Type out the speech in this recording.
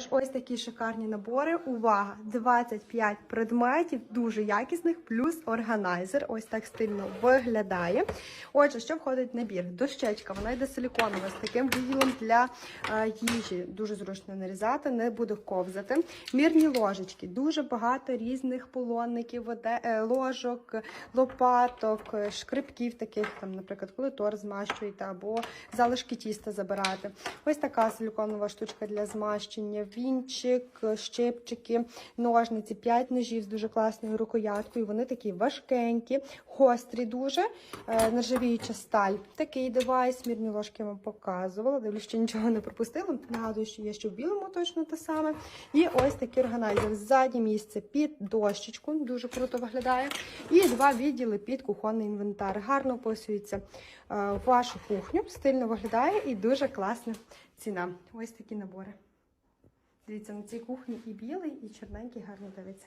Також ось такі шикарні набори. Увага! 25 предметів, дуже якісних, плюс органайзер. Ось так стильно виглядає. Отже, що входить в набір? Дощечка, вона йде силіконова з таким відділом для е, їжі. Дуже зручно нарізати, не буде ковзати. Мірні ложечки, дуже багато різних полонників, е, ложок, лопаток, шкрипків таких, там, наприклад, коли торт змащуєте або залишки тіста забирати. Ось така силіконова штучка для змащення, вінчик, щипчики, ножниці, 5 ножів з дуже класною рукояткою. Вони такі важкенькі, гострі дуже, е, нержавіюча сталь. Такий девайс, мірні ложки я вам показувала. Дивлюсь, що нічого не пропустила. Нагадую, що є ще в білому точно те саме. І ось такий органайзер. Заднє місце під дощечку, дуже круто виглядає. І два відділи під кухонний інвентар. Гарно вписується е, вашу кухню, стильно виглядає і дуже класна ціна. Ось такі набори. Дивіться, на цій кухні і білий, і чорненький гарно дивиться.